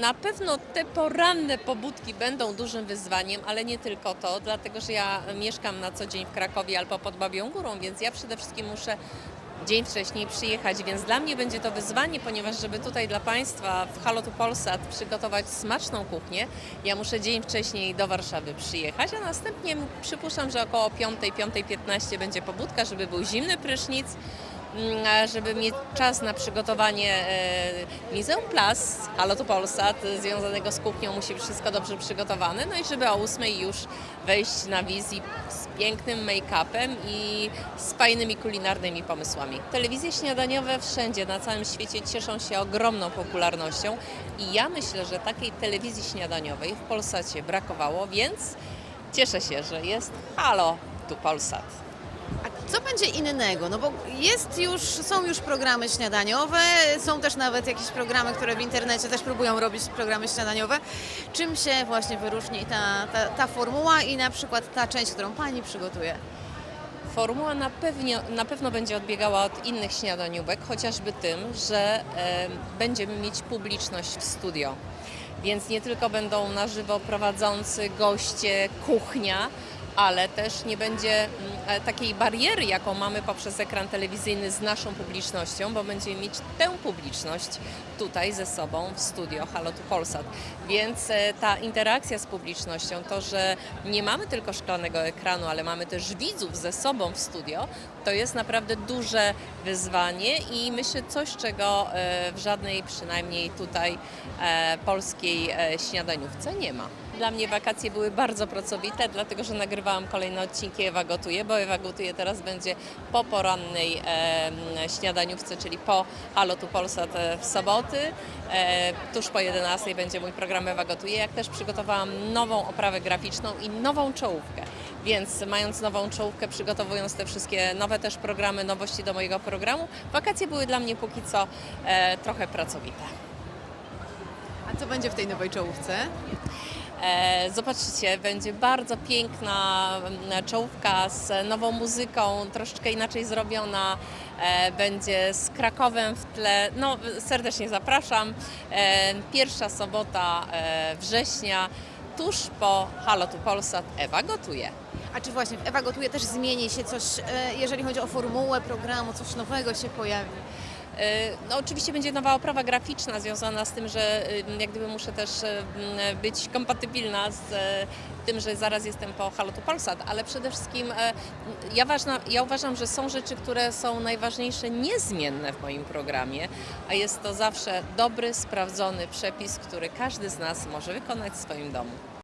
Na pewno te poranne pobudki będą dużym wyzwaniem, ale nie tylko to, dlatego że ja mieszkam na co dzień w Krakowie albo pod Babią Górą, więc ja przede wszystkim muszę dzień wcześniej przyjechać, więc dla mnie będzie to wyzwanie, ponieważ żeby tutaj dla Państwa w Halo tu Polsat przygotować smaczną kuchnię, ja muszę dzień wcześniej do Warszawy przyjechać, a następnie przypuszczam, że około 5-5.15 będzie pobudka, żeby był zimny prysznic, żeby mieć czas na przygotowanie e, place, Halo to Polsat, związanego z kuchnią musi być wszystko dobrze przygotowane, no i żeby o 8 już wejść na wizji z pięknym make-upem i z fajnymi kulinarnymi pomysłami. Telewizje śniadaniowe wszędzie na całym świecie cieszą się ogromną popularnością i ja myślę, że takiej telewizji śniadaniowej w Polsacie brakowało, więc cieszę się, że jest Halo tu Polsat. Co będzie innego? No bo jest już, są już programy śniadaniowe, są też nawet jakieś programy, które w internecie też próbują robić programy śniadaniowe. Czym się właśnie wyróżni ta, ta, ta formuła i na przykład ta część, którą Pani przygotuje? Formuła na, pewnie, na pewno będzie odbiegała od innych śniadaniówek, chociażby tym, że e, będziemy mieć publiczność w studio. Więc nie tylko będą na żywo prowadzący goście, kuchnia, ale też nie będzie mm, takiej bariery, jaką mamy poprzez ekran telewizyjny z naszą publicznością, bo będziemy mieć tę publiczność tutaj ze sobą w studio Halo tu Polsat. Więc e, ta interakcja z publicznością, to, że nie mamy tylko szklanego ekranu, ale mamy też widzów ze sobą w studio, to jest naprawdę duże wyzwanie i myślę coś, czego e, w żadnej przynajmniej tutaj e, polskiej e, śniadaniówce nie ma. Dla mnie wakacje były bardzo pracowite, dlatego że nagrywałam kolejne odcinki Ewa Gotuje, bo Ewa Gotuje teraz będzie po porannej śniadaniówce, czyli po Halo tu Polsat e, w soboty. E, tuż po 11 będzie mój program Ewa Gotuje, jak też przygotowałam nową oprawę graficzną i nową czołówkę. Więc mając nową czołówkę, przygotowując te wszystkie nowe też programy, nowości do mojego programu, wakacje były dla mnie póki co e, trochę pracowite. A co będzie w tej nowej czołówce? E, Zobaczycie, będzie bardzo piękna mm, czołówka z nową muzyką, troszeczkę inaczej zrobiona. E, Będzie z Krakowem w tle. No, serdecznie zapraszam. E, Pierwsza sobota września, tuż po Halo tu Polsat. Ewa gotuje. A czy właśnie Ewa Gotuje też zmieni się coś, jeżeli chodzi o formułę programu, coś nowego się pojawi? E, No, oczywiście będzie nowa oprawa graficzna związana z tym, że y, jak gdyby muszę też y, być kompatybilna z e, tym, że zaraz jestem po Halo tu Polsat, ale przede wszystkim e, ja, ważna, ja uważam, że są rzeczy, które są najważniejsze, niezmienne w moim programie, a jest to zawsze dobry, sprawdzony przepis, który każdy z nas może wykonać w swoim domu.